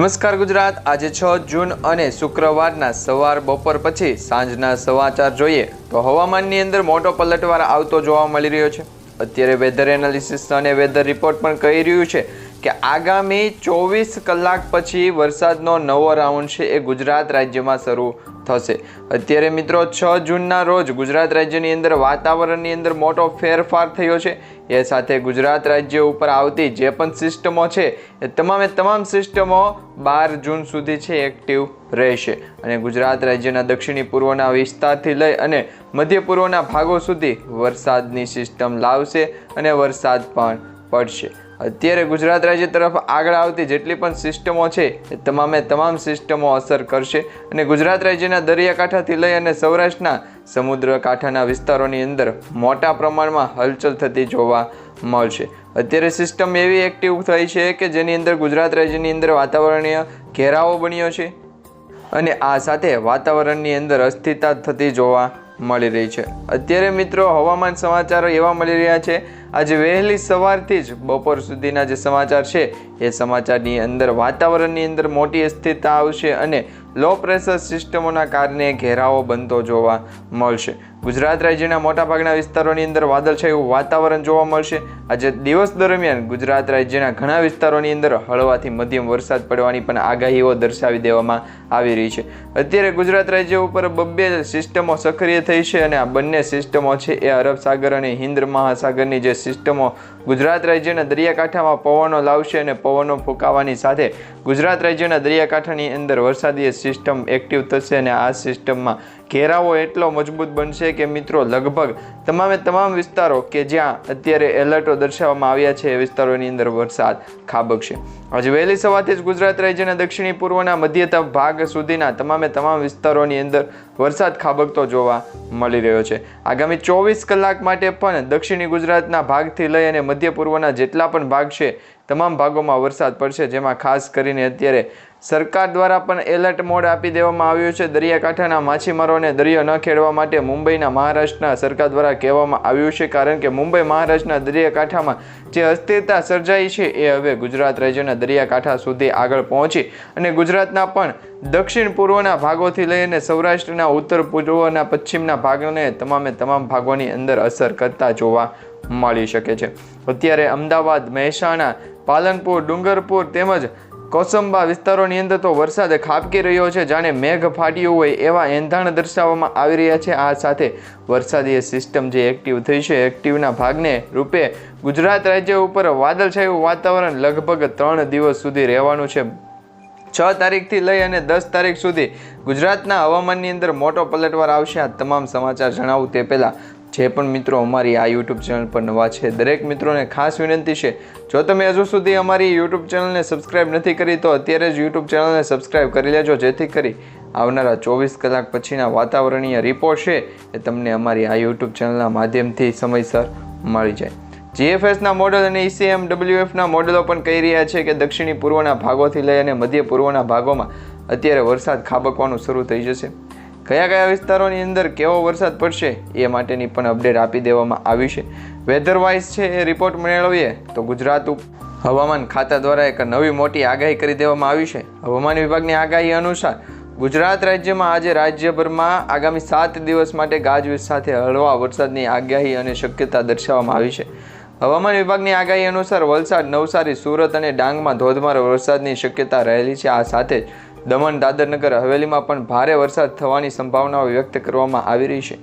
નમસ્કાર ગુજરાત. આજે છ જૂન અને શુક્રવારના સવાર બપોર પછી સાંજના સમાચાર જોઈએ તો હવામાનની અંદર મોટો પલટવાર આવતો જોવા મળી રહ્યો છે. અત્યારે વેધર એનાલિસિસ અને વેધર રિપોર્ટ પણ કહી રહ્યું છે કે આગામી ચોવીસ કલાક પછી વરસાદનો નવો રાઉન્ડ છે એ ગુજરાત રાજ્યમાં શરૂ થશે. અત્યારે મિત્રો છ જૂનના રોજ ગુજરાત રાજ્યની અંદર વાતાવરણની અંદર મોટો ફેરફાર થયો છે. એ સાથે ગુજરાત રાજ્ય ઉપર આવતી જે પણ સિસ્ટમો છે, એ તમામે તમામ સિસ્ટમો બાર જૂન સુધી છે, એક્ટિવ રહેશે. અને ગુજરાત રાજ્યના દક્ષિણી પૂર્વના વિસ્તારથી લઈ અને મધ્ય પૂર્વના ભાગો સુધી વરસાદની સિસ્ટમ લાવશે અને વરસાદ પણ પડશે. અત્યારે ગુજરાત રાજ્ય તરફ આગળ આવતી જેટલી પણ સિસ્ટમો છે એ તમામે તમામ સિસ્ટમો અસર કરશે અને ગુજરાત રાજ્યના દરિયાકાંઠાથી લઈ અને સૌરાષ્ટ્રના સમુદ્ર કાંઠાના વિસ્તારોની અંદર મોટા પ્રમાણમાં હલચલ થતી જોવા મળશે. અત્યારે સિસ્ટમ એવી એક્ટિવ થઈ છે કે જેની અંદર ગુજરાત રાજ્યની અંદર વાતાવરણીય ઘેરાવો બન્યો છે અને આ સાથે વાતાવરણની અંદર અસ્થિરતા થતી જોવા મળી રહી છે. અત્યારે મિત્રો હવામાન સમાચારો એવા મળી રહ્યા છે આજે વહેલી સવારથી જ બપોર સુધીના જે સમાચાર છે, એ સમાચારની અંદર વાતાવરણની અંદર મોટી અસ્થિરતા આવશે અને લો પ્રેશર સિસ્ટમોના કારણે ઘેરાવો બનતો જોવા મળશે. ગુજરાત રાજ્યના મોટાભાગના વિસ્તારોની અંદર વાદળછાયું વાતાવરણ જોવા મળશે. આજે દિવસ દરમિયાન ગુજરાત રાજ્યના ઘણા વિસ્તારોની અંદર હળવાથી મધ્યમ વરસાદ પડવાની પણ આગાહીઓ દર્શાવી દેવામાં આવી રહી છે. અત્યારે ગુજરાત રાજ્ય ઉપર બબ્બે સિસ્ટમો સક્રિય થઈ છે અને આ બંને સિસ્ટમો છે એ અરબ સાગર અને હિન્દ મહાસાગરની જે સિસ્ટમો ગુજરાત રાજ્યના દરિયાકાંઠામાં પવનો લાવશે અને પવનો ફૂંકાવાની સાથે ગુજરાત રાજ્યના દરિયાકાંઠાની અંદર વરસાદી સિસ્ટમ એક્ટિવ થશે અને આ સિસ્ટમમાં ઘેરાવો એટલો મજબૂત બનશે કે મિત્રો લગભગ તમામે તમામ વિસ્તારો કે જ્યાં અત્યારે એલર્ટો દર્શાવવામાં આવ્યા છે એ વિસ્તારોની અંદર વરસાદ ખાબકશે. આજે વહેલી સવારથી જ ગુજરાત રાજ્યના દક્ષિણી પૂર્વના મધ્યતમ ભાગ સુધીના તમામે તમામ વિસ્તારોની અંદર વરસાદ ખાબકતો જોવા મળી રહ્યો છે. આગામી ચોવીસ કલાક માટે પણ દક્ષિણી ગુજરાતના ભાગથી લઈ અને મધ્ય પૂર્વના જેટલા પણ ભાગ છે, તમામ ભાગોમાં વરસાદ પડશે, જેમાં ખાસ કરીને અત્યારે સરકાર દ્વારા પણ એલર્ટ મોડ આપી દેવામાં આવ્યું છે. દરિયાકાંઠાના માછીમારોને દરિયો ન ખેડવા માટે મુંબઈના મહારાષ્ટ્રના સરકાર દ્વારા કહેવામાં આવ્યું છે. કારણ કે મુંબઈ મહારાષ્ટ્રના દરિયાકાંઠામાં જે અસ્થિરતા સર્જાઈ છે એ હવે ગુજરાત રાજ્યના દરિયાકાંઠા સુધી આગળ પહોંચી અને ગુજરાતના પણ દક્ષિણ પૂર્વના ભાગોથી લઈને સૌરાષ્ટ્રના ઉત્તર પૂર્વના પશ્ચિમના ભાગોને તમામે તમામ ભાગોની અંદર અસર કરતા જોવા મળી શકે છે. અત્યારે અમદાવાદ, મહેસાણા, પાલનપુર, ડુંગરપુર તેમજ કોસંબા વિસ્તારોની અંદર તો વરસાદ ખાબકી રહ્યો છે. જાણે મેઘ ફાટ્યું હોય એવા એંધાણ દર્શાવવામાં આવી રહ્યા છે. આ સાથે વરસાદી સિસ્ટમ જે એક્ટિવ થઈ છે એક્ટિવના ભાગને રૂપે ગુજરાત રાજ્ય ઉપર વાદળછાયું વાતાવરણ લગભગ ત્રણ દિવસ સુધી રહેવાનું છે. છ તારીખથી લઈ અને દસ તારીખ સુધી ગુજરાતના હવામાનની અંદર મોટો પલટવાર આવશે. આ તમામ સમાચાર જણાવું તે પહેલાં જે પણ મિત્રો અમારી આ યુટ્યુબ ચેનલ પર નવા છે, દરેક મિત્રોને ખાસ વિનંતી છે, જો તમે હજુ સુધી અમારી યુટ્યુબ ચેનલને સબસ્ક્રાઇબ નથી કરી, તો અત્યારે જ યુટ્યુબ ચેનલને સબસ્ક્રાઇબ કરી લેજો, જેથી કરી આવનારા ચોવીસ કલાક પછીના વાતાવરણીય રિપોર્ટ છે એ તમને અમારી આ યુટ્યુબ ચેનલના માધ્યમથી સમયસર મળી જાય. જીએફએસના મોડલ અને ઈસીએમ ડબલ્યુએફના મોડલો પણ કહી રહ્યા છે કે દક્ષિણી પૂર્વના ભાગોથી લઈ અને મધ્ય પૂર્વના ભાગોમાં અત્યારે વરસાદ ખાબકવાનું શરૂ થઈ જશે. કયા કયા વિસ્તારોની અંદર કેવો વરસાદ પડશે એ માટેની પણ અપડેટ આપી દેવામાં આવી છે. વેધરવાઇઝ છે એ રિપોર્ટ મેળવીએ તો ગુજરાત હવામાન ખાતા દ્વારા એક નવી મોટી આગાહી કરી દેવામાં આવી છે. હવામાન વિભાગની આગાહી અનુસાર ગુજરાત રાજ્યમાં આજે રાજ્યભરમાં આગામી સાત દિવસ માટે ગાજવીજ સાથે હળવા વરસાદની આગાહી અને શક્યતા દર્શાવવામાં આવી છે. હવામાન વિભાગની આગાહી અનુસાર વલસાડ, નવસારી, સુરત અને ડાંગમાં ધોધમાર વરસાદની શક્યતા રહેલી છે. આ સાથે જ દમણ દાદરનગર હવેલીમાં પણ ભારે વરસાદ થવાની સંભાવનાઓ વ્યક્ત કરવામાં આવી રહી છે.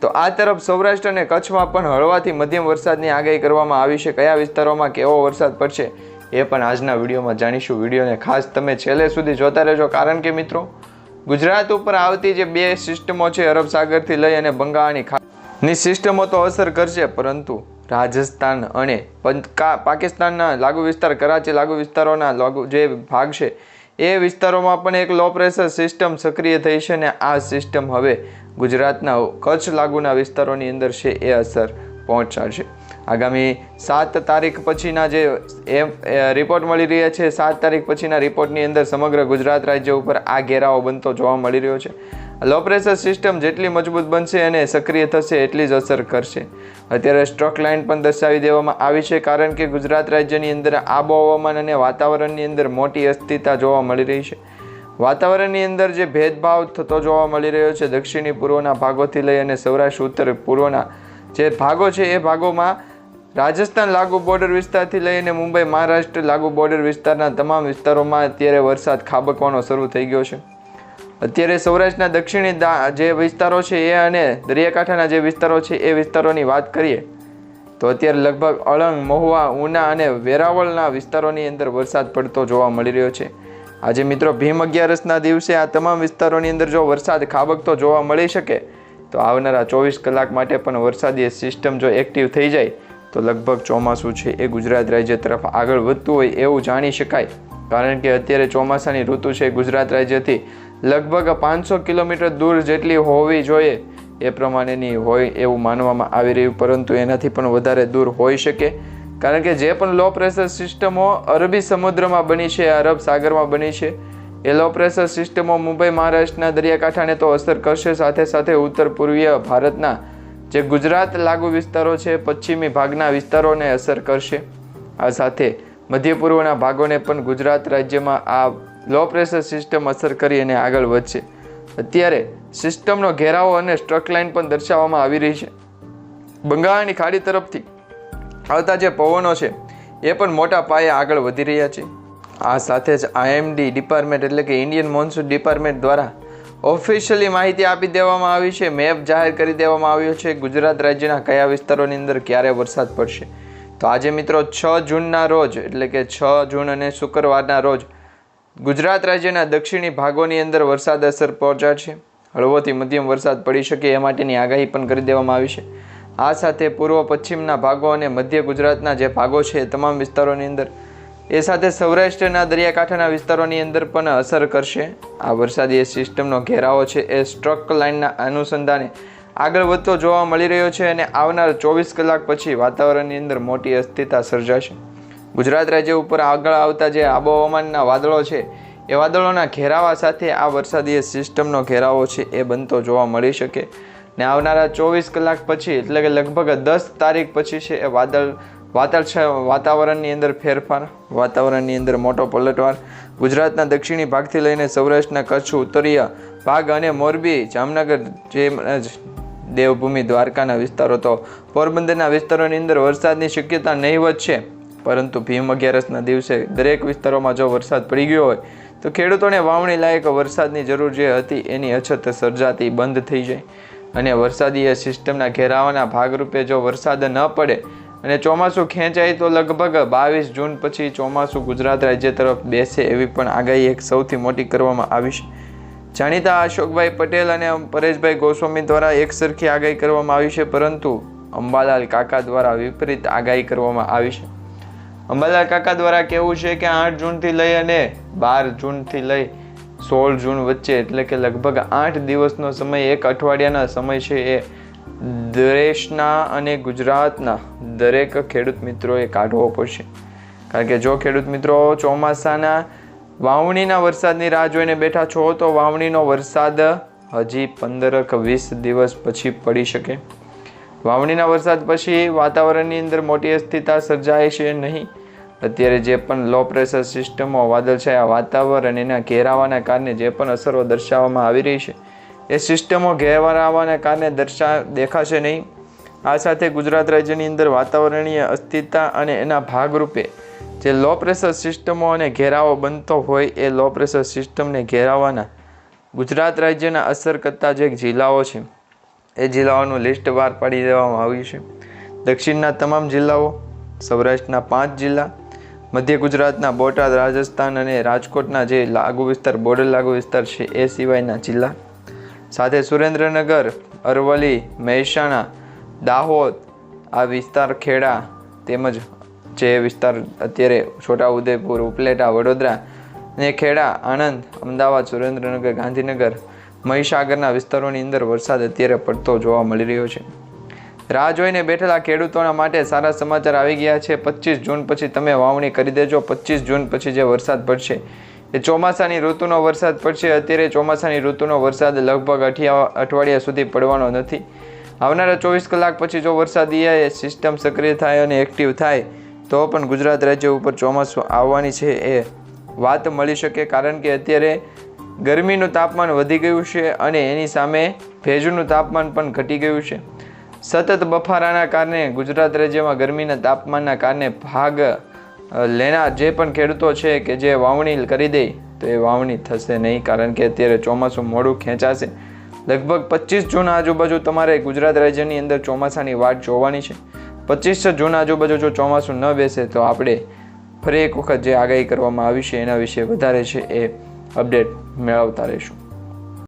તો આ તરફ સૌરાષ્ટ્ર અને કચ્છમાં પણ હળવાથી મધ્યમ વરસાદની આગાહી કરવામાં આવી છે. કયા વિસ્તારોમાં કેવો વરસાદ પડશે એ પણ આજના વિડીયોમાં જાણીશું. વિડીયોને ખાસ તમે છેલ્લે સુધી જોતા રહેજો. કારણ કે મિત્રો, ગુજરાત ઉપર આવતી જે બે સિસ્ટમો છે, અરબ સાગરથી લઈ અને બંગાળની ની સિસ્ટમો તો અસર કરશે, પરંતુ રાજસ્થાન અને પાકિસ્તાનના લાગુ વિસ્તાર, કરાચી લાગુ વિસ્તારોના લાગુ જે ભાગ છે એ વિસ્તારોમાં પણ એક લો પ્રેશર સિસ્ટમ સક્રિય થઈ છે અને આ સિસ્ટમ હવે ગુજરાતના કચ્છ લાગુના વિસ્તારોની અંદર છે એ અસર પહોંચાડશે. આગામી સાત તારીખ પછીના જે રિપોર્ટ મળી રહ્યા છે, સાત તારીખ પછીના રિપોર્ટની અંદર સમગ્ર ગુજરાત રાજ્ય ઉપર આ ઘેરાવો બનતો જોવા મળી રહ્યો છે. લો પ્રેશર સિસ્ટમ જેટલી મજબૂત બનશે અને સક્રિય થશે એટલી જ અસર કરશે. અત્યારે સ્ટ્રોક લાઇન પણ દર્શાવી દેવામાં આવી છે કારણ કે ગુજરાત રાજ્યની અંદર આબોહવામાન અને વાતાવરણની અંદર મોટી અસ્થિરતા જોવા મળી રહી છે. વાતાવરણની અંદર જે ભેદભાવ થતો જોવા મળી રહ્યો છે, દક્ષિણી પૂર્વના ભાગોથી લઈ અને સૌરાષ્ટ્ર, ઉત્તર પૂર્વના જે ભાગો છે, એ ભાગોમાં રાજસ્થાન લાગુ બોર્ડર વિસ્તારથી લઈને મુંબઈ, મહારાષ્ટ્ર લાગુ બોર્ડર વિસ્તારના તમામ વિસ્તારોમાં અત્યારે વરસાદ ખાબકવાનો શરૂ થઈ ગયો છે. અત્યારે સૌરાષ્ટ્રના દક્ષિણી જે વિસ્તારો છે એ અને દરિયાકાંઠાના જે વિસ્તારો છે એ વિસ્તારોની વાત કરીએ, તો અત્યારે લગભગ અળંગ, મહુવા, ઉના અને વેરાવળના વિસ્તારોની અંદર વરસાદ પડતો જોવા મળી રહ્યો છે. આજે મિત્રો ભીમ અગિયારસના દિવસે આ તમામ વિસ્તારોની અંદર જો વરસાદ ખાબકતો જોવા મળી શકે, તો આવનારા ચોવીસ કલાક માટે પણ વરસાદી સિસ્ટમ જો એક્ટિવ થઈ જાય, તો લગભગ ચોમાસું છે એ ગુજરાત રાજ્ય તરફ આગળ વધતું હોય એવું જાણી શકાય. કારણ કે અત્યારે ચોમાસાની ઋતુ છે ગુજરાત રાજ્યથી લગભગ પાંચસો કિલોમીટર દૂર જેટલી હોવી જોઈએ એ પ્રમાણેની હોય એવું માનવામાં આવી રહ્યું, પરંતુ એનાથી પણ વધારે દૂર હોઈ શકે. કારણ કે જે પણ લો પ્રેશર સિસ્ટમો અરબી સમુદ્રમાં બની છે, અરબ સાગરમાં બની છે, એ લો પ્રેશર સિસ્ટમો મુંબઈ, મહારાષ્ટ્રના દરિયાકાંઠાને તો અસર કરશે. સાથે સાથે ઉત્તર પૂર્વીય ભારતના જે ગુજરાત લાગુ વિસ્તારો છે, પશ્ચિમી ભાગના વિસ્તારોને અસર કરશે. આ સાથે મધ્ય પૂર્વના ભાગોને પણ ગુજરાત રાજ્યમાં આ લો પ્રેશર સિસ્ટમ અસર કરી અને આગળ વધશે. અત્યારે સિસ્ટમનો ઘેરાવો અને સ્ટ્રક લાઇન પણ દર્શાવવામાં આવી રહી છે. બંગાળની ખાડી તરફથી આવતા જે પવનો છે, એ પણ મોટા પાયે આગળ વધી રહ્યા છે. આ સાથે જ આઈએમડી ડિપાર્ટમેન્ટ એટલે કે ઇન્ડિયન મોન્સૂન ડિપાર્ટમેન્ટ દ્વારા ઓફિશિયલી માહિતી આપી દેવામાં આવી છે. મેપ જાહેર કરી દેવામાં આવ્યો છે. ગુજરાત રાજ્યના કયા વિસ્તારોની અંદર ક્યારે વરસાદ પડશે? તો આજે મિત્રો છ જૂનના રોજ એટલે કે છ જૂન અને શુક્રવારના રોજ ગુજરાત રાજ્યના દક્ષિણી ભાગોની અંદર વરસાદ અસર પહોંચાડશે હળવોથી મધ્યમ વરસાદ પડી શકે એ માટેની આગાહી પણ કરી દેવામાં આવી છે. આ સાથે પૂર્વ પશ્ચિમના ભાગો અને મધ્ય ગુજરાતના જે ભાગો છે એ તમામ વિસ્તારોની અંદર, એ સાથે સૌરાષ્ટ્રના દરિયાકાંઠાના વિસ્તારોની અંદર પણ અસર કરશે. આ વરસાદી સિસ્ટમનો ઘેરાવો છે એ સ્ટ્રક લાઇનના અનુસંધાને આગળ વધતો જોવા મળી રહ્યો છે અને આવનાર ચોવીસ કલાક પછી વાતાવરણની અંદર મોટી અસ્થિરતા સર્જાશે. ગુજરાત રાજ્ય ઉપર આગળ આવતા જે આબોહવામાનના વાદળો છે, એ વાદળોના ઘેરાવા સાથે આ વરસાદી સિસ્ટમનો ઘેરાવો છે એ બનતો જોવા મળી શકે. ને આવનારા ચોવીસ કલાક પછી, એટલે કે લગભગ દસ તારીખ પછી છે એ વાદળ છે વાતાવરણની અંદર ફેરફાર, વાતાવરણની અંદર મોટો પલટવાર. ગુજરાતના દક્ષિણી ભાગથી લઈને સૌરાષ્ટ્રના કચ્છ, ઉત્તરીય ભાગ અને મોરબી, જામનગર જે દેવભૂમિ દ્વારકાના વિસ્તારો તો પોરબંદરના વિસ્તારોની અંદર વરસાદની શક્યતા નહીવત છે. પરંતુ ભીમ અગિયારસના દિવસે દરેક વિસ્તારોમાં જો વરસાદ પડી ગયો હોય, તો ખેડૂતોને વાવણી લાયક વરસાદની જરૂર જે હતી એની અછત સર્જાતી બંધ થઈ જાય. અને વરસાદી સિસ્ટમના ઘેરાવાના ભાગરૂપે જો વરસાદ ન પડે અને ચોમાસું ખેંચાય, તો લગભગ બાવીસ જૂન પછી ચોમાસું ગુજરાત રાજ્ય તરફ બેસે એવી પણ આગાહી એક સૌથી મોટી કરવામાં આવી છે. જાણીતા અશોકભાઈ પટેલ અને પરેશભાઈ ગોસ્વામી દ્વારા એક સરખી આગાહી કરવામાં આવી છે, પરંતુ અંબાલાલ કાકા દ્વારા વિપરીત આગાહી કરવામાં આવી છે. અંબાલાલ કાકા દ્વારા કહેવું છે કે આઠ જૂનથી લઈ અને બાર જૂનથી લઈ સોળ જૂન વચ્ચે એટલે કે લગભગ આઠ દિવસનો સમય, એક અઠવાડિયાના સમય છે એ દેશના અને ગુજરાતના દરેક ખેડૂત મિત્રોએ કાઢવો પડશે. કારણ કે જો ખેડૂત મિત્રો ચોમાસાના વાવણીના વરસાદની રાહ જોઈને બેઠા છો તો વાવણીનો વરસાદ હજી પંદરક વીસ દિવસ પછી પડી શકે. વાવણીના વરસાદ પછી વાતાવરણની અંદર મોટી અસ્થિરતા સર્જાય છે નહીં. અત્યારે જે પણ લો પ્રેશર સિસ્ટમો વાદળછાયા વાતાવરણ એના ઘેરાવાના કારણે જે પણ અસરો દર્શાવવામાં આવી રહી છે, એ સિસ્ટમો ઘેરાવાના કારણે દર્શા, દેખાશે નહીં. આ સાથે ગુજરાત રાજ્યની અંદર વાતાવરણીય અસ્થિરતા અને એના ભાગરૂપે જે લો પ્રેશર સિસ્ટમો અને ઘેરાવો બનતો હોય, એ લો પ્રેશર સિસ્ટમને ઘેરાવાના ગુજરાત રાજ્યના અસર કરતા જે જિલ્લાઓ છે એ જિલ્લાઓનું લિસ્ટ બહાર પાડી દેવામાં આવ્યું છે. દક્ષિણના તમામ જિલ્લાઓ, સૌરાષ્ટ્રના પાંચ જિલ્લા, મધ્ય ગુજરાતના બોટાદ, રાજસ્થાન અને રાજકોટના જે લાગુ વિસ્તાર બોર્ડર લાગુ વિસ્તાર છે એ સિવાયના જિલ્લા. સાથે સુરેન્દ્રનગર, અરવલ્લી, મહેસાણા, દાહોદ, આ વિસ્તાર ખેડા તેમજ જે વિસ્તાર અત્યારે છોટાઉદેપુર, ઉપલેટા, વડોદરા ને ખેડા, આણંદ, અમદાવાદ, સુરેન્દ્રનગર, ગાંધીનગર મહીસાગરના વિસ્તારોની અંદર વરસાદ અત્યારે પડતો જોવા મળી રહ્યો છે. રાહ જોઈને બેઠેલા ખેડૂતોના માટે સારા સમાચાર આવી ગયા છે. પચીસ જૂન પછી તમે વાવણી કરી દેજો. પચીસ જૂન પછી જે વરસાદ પડશે એ ચોમાસાની ઋતુનો વરસાદ પડશે. અત્યારે ચોમાસાની ઋતુનો વરસાદ લગભગ અઠિયા અઠવાડિયા સુધી પડવાનો નથી. આવનારા ચોવીસ કલાક પછી જો વરસાદી સિસ્ટમ સક્રિય થાય અને એક્ટિવ થાય, તો પણ ગુજરાત રાજ્ય ઉપર ચોમાસું આવવાની છે એ વાત મળી શકે. કારણ કે અત્યારે ગરમીનું તાપમાન વધી ગયું છે અને એની સામે ભેજનું તાપમાન પણ ઘટી ગયું છે. સતત બફારાના કારણે ગુજરાત રાજ્યમાં ગરમીના તાપમાનના કારણે ભાગ લેનાર જે પણ ખેડૂતો છે કે જે વાવણી કરી દે, તો એ વાવણી થશે નહીં. કારણ કે અત્યારે ચોમાસું મોડું ખેંચાશે. લગભગ પચીસ જૂન આજુબાજુ તમારે ગુજરાત રાજ્યની અંદર ચોમાસાની વાટ જોવાની છે. પચીસ જૂન આજુબાજુ જો ચોમાસું ન બેસે, તો આપણે ફરી એક વખત જે આગાહી કરવામાં આવી છે એના વિશે વધારે છે એ અપડેટ. મેળવતા રહીશું.